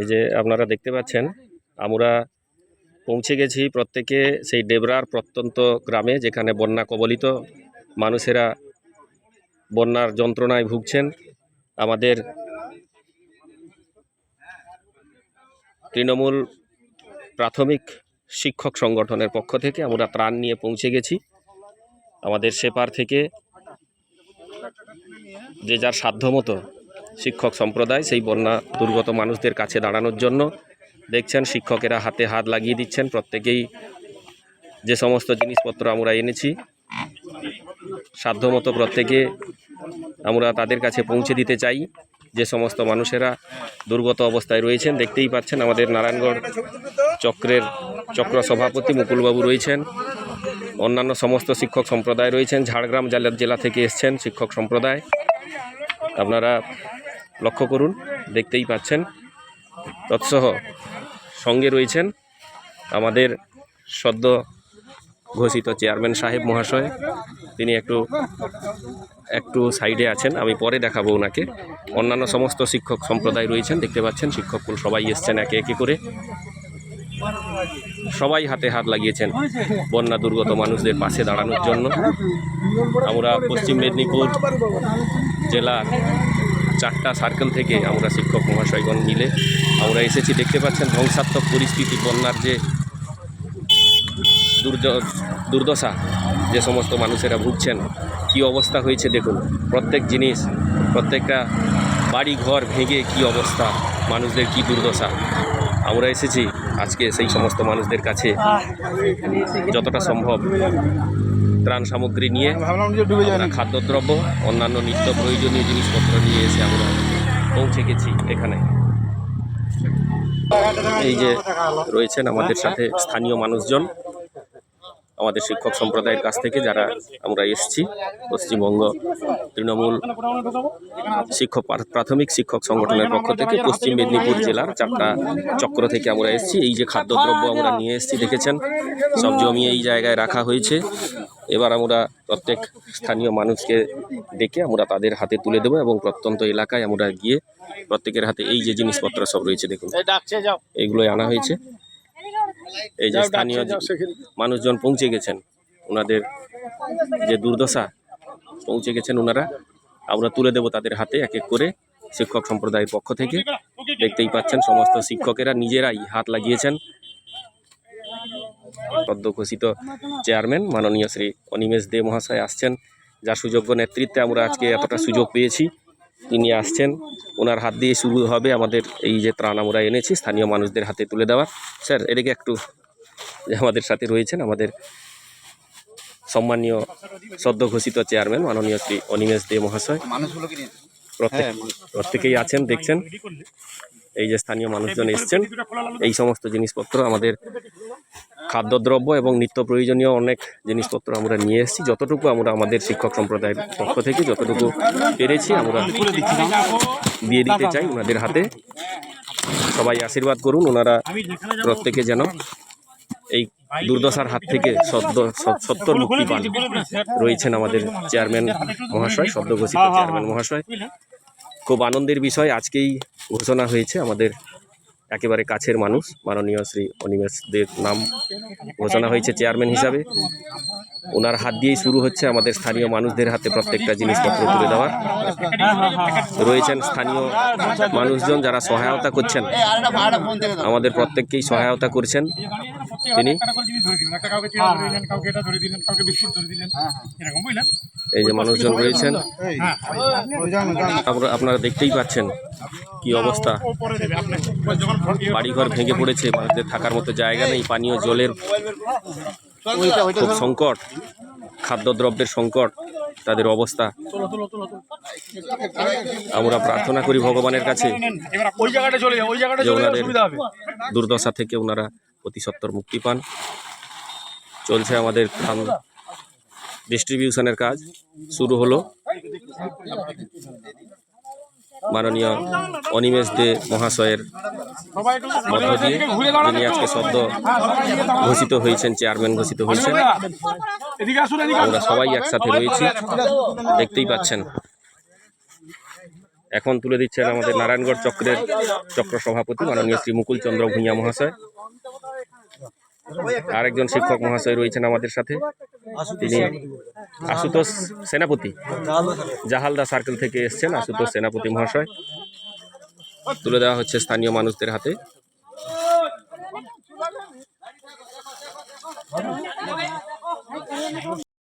এই যে আপনারা দেখতে পাচ্ছেন, আমরা পৌঁছে গেছি প্রত্যেকে সেই ডেবরার প্রত্যন্ত গ্রামে, যেখানে বন্যা কবলিত মানুষেরা বন্যার যন্ত্রণায় ভুগছেন। আমাদের তৃণমূল প্রাথমিক শিক্ষক সংগঠনের পক্ষ থেকে আমরা ত্রাণ নিয়ে পৌঁছে গেছি। আমাদের সেপার থেকে যে যার সাধ্যমতো শিক্ষক সম্প্রদায়, সেই বন্যা দুর্গত মানুষদের কাছে দাঁড়ানোর জন্য দেখছেন, শিক্ষকেরা হাতে হাত লাগিয়ে দিচ্ছেন। প্রত্যেকেই যে সমস্ত জিনিসপত্র আমরা এনেছি, সাধ্যমতো প্রত্যেকে আমরা তাদের কাছে পৌঁছে দিতে চাই। যে সমস্ত মানুষেরা দুর্গত অবস্থায় রয়েছেন, দেখতেই পাচ্ছেন আমাদের নারায়ণগড় চক্রের চক্র সভাপতি মুকুলবাবু রয়েছেন। অন্যান্য সমস্ত শিক্ষক সম্প্রদায় রয়েছেন, ঝাড়গ্রাম জেলা জেলা থেকে এসছেন শিক্ষক সম্প্রদায়। আপনারা লক্ষ্য করুন, দেখতেই পাচ্ছেন। তৎসহ সঙ্গে রয়েছেন আমাদের সদ্য ঘোষিত চেয়ারম্যান সাহেব মহাশয়। তিনি একটু একটু সাইডে আছেন, আমি পরে দেখাবো ওনাকে। অন্যান্য সমস্ত শিক্ষক সম্প্রদায় রয়েছেন, দেখতে পাচ্ছেন শিক্ষককুল সবাই এসছেন একে একে করে। সবাই হাতে হাত লাগিয়েছেন বন্যা দুর্গত মানুষদের পাশে দাঁড়ানোর জন্য। আমরা পশ্চিম মেদিনীপুর জেলার চারটা সার্কেল থেকে আমরা শিক্ষক মহাশয়গণ মিলে আমরা এসেছি। দেখতে পাচ্ছেন ধ্বংসাত্মক পরিস্থিতি, বন্যার যে দুর্দশা, যে সমস্ত মানুষেরা ভুগছেন, কি অবস্থা হয়েছে দেখুন। প্রত্যেক জিনিস, প্রত্যেকটা বাড়ি ঘর ভেঙে কি অবস্থা, মানুষদের কি দুর্দশা। আমরা এসেছি আজকে সেই সমস্ত মানুষদের কাছে, যতটা সম্ভব। ত্রাণ সামগ্রী নিয়ে আমরা খাদ্যদ্রব্য অন্যান্য নিত্য প্রয়োজনীয় জিনিসপত্র নিয়ে এসে আমরা পৌঁছে গেছি এখানে। এই যে রয়েছেন আমাদের সাথে স্থানীয় মানুষজন আমাদের শিক্ষক সম্প্রদায়ের কাছ থেকে যারা আমরা এসেছি পশ্চিমবঙ্গ তৃণমূল শিক্ষক প্রাথমিক শিক্ষক সংগঠনের পক্ষ থেকে পশ্চিম মেদিনীপুর জেলার চারটা চক্র থেকে আমরা এসেছি। এই যে খাদ্যদ্রব্য আমরা নিয়ে এসেছি দেখেছেন? সব জমিয়ে এই জায়গায় রাখা হয়েছে। এবার আমরা প্রত্যেক স্থানীয় মানুষকে ডেকে আমরা তাদের হাতে তুলে দেবো এবং প্রত্যন্ত এলাকায় আমরা গিয়ে প্রত্যেকের হাতে এই যে জিনিসপত্র সব রয়েছে দেখুন। এইগুলোই আনা হয়েছে। এই যে স্থানীয় মানুষজন পৌঁছে গেছেন। ওনাদের যে দুর্দশা পৌঁছে গেছেন ওনারা। আমরা তুলে দেব তাদের হাতে এক এক করে শিক্ষক সম্প্রদায়ের পক্ষ থেকে। দেখতেই পাচ্ছেন সমস্ত শিক্ষকেরা নিজেরাই হাত লাগিয়েছেন। সদ্য ঘোষিত চেয়ারম্যান মাননীয় শ্রী অনিমেষ দে মহাশয় আসছেন। যার সুযোগ্য নেতৃত্বে আমরা আজকে এতটা সুযোগ পেয়েছি। তিনি আসছেন। ওনার হাত দিয়ে শুরু হবে আমাদের এই যে ত্রাণ আমরা এনেছি, স্থানীয় মানুষদের হাতে তুলে দেওয়া। স্যার, এদিকে একটু আমাদের সাথে রয়েছেন আমাদের সম্মানীয় সদ্য ঘোষিত চেয়ারম্যান মাননীয় শ্রী অনিমেষ দে মহাশয়। প্রত্যেক প্রত্যেকেই আছেন দেখছেন। এই যে স্থানীয় মানুষজন এসছেন। এই সমস্ত জিনিসপত্র আমাদের খাদ্যদ্রব্য এবং নিত্য প্রয়োজনীয় অনেক জিনিসপত্র আমরা নিয়ে এসেছি। যতটুকু আমরা আমাদের শিক্ষক সম্প্রদায়ের পক্ষ থেকে যতটুকু পেরেছি আমরা দিয়ে দিতে চাই ওনাদের হাতে। সবাই আশীর্বাদ করুন ওনারা প্রত্যেকে যেন এই দুর্দশার হাত থেকে সদ্য সত্তর মুক্তি পান। রয়েছেন আমাদের চেয়ারম্যান মহাশয় সদ্য ঘোষিত চেয়ারম্যান মহাশয়। খুব আনন্দের বিষয় আজকেই ঘোষণা হয়েছে আমাদের একেবারে কাছের মানুষ। মাননীয় শ্রী অনিমেষ দেব নাম ঘোষণা হয়েছে চেয়ারম্যান হিসাবে। ওনার হাত দিয়েই শুরু হচ্ছে আমাদের স্থানীয় মানুষদের হাতে প্রত্যেকটা জিনিসপত্র তুলে দেওয়া রয়েছেন স্থানীয় মানুষজন যারা সহায়তা করছেন। আমাদের প্রত্যেককেই সহায়তা করছেন তিনি। এই যে মানুষজন রয়েছেন আপনারা দেখতেই পাচ্ছেন কি অবস্থা। বাড়িঘর ভেঙে পড়েছে, মানুষদের থাকার মতো জায়গা নেই, পানীয় জলের খুব সংকট খাদ্যদ্রব্যের সংকট তাদের অবস্থা। আমরা প্রার্থনা করি ভগবানের কাছে যে ওনাদের দুর্দশা থেকে ওনারা অতি সত্বর মুক্তি পান। চলছে আমাদের ডিস্ট্রিবিউশনের কাজ শুরু হলো। মাননীয় অনিমেষ দে মহাশয়ের যিনি আজকে সদ্য ঘোষিত হয়েছেন চেয়ারম্যান ঘোষিত হয়েছেন। এদিকে আসুন এদিকে আমরা সবাই একসাথে রয়েছি। দেখতেই পাচ্ছেন। এখন তুলে দিচ্ছেন আমাদের নারায়ণগড় চক্রের চক্র সভাপতি মাননীয় শ্রী মুকুল চন্দ্র ভূঁইয়া মহাশয়। আরেকজন শিক্ষক মহাশয় রয়েছেন আমাদের সাথে। তিনি আশুতোষ সেনাপতি। জাহালদা সার্কেল থেকে এসছেন আশুতোষ সেনাপতি মহাশয়। তুলে দেওয়া হচ্ছে স্থানীয় মানুষদের হাতে।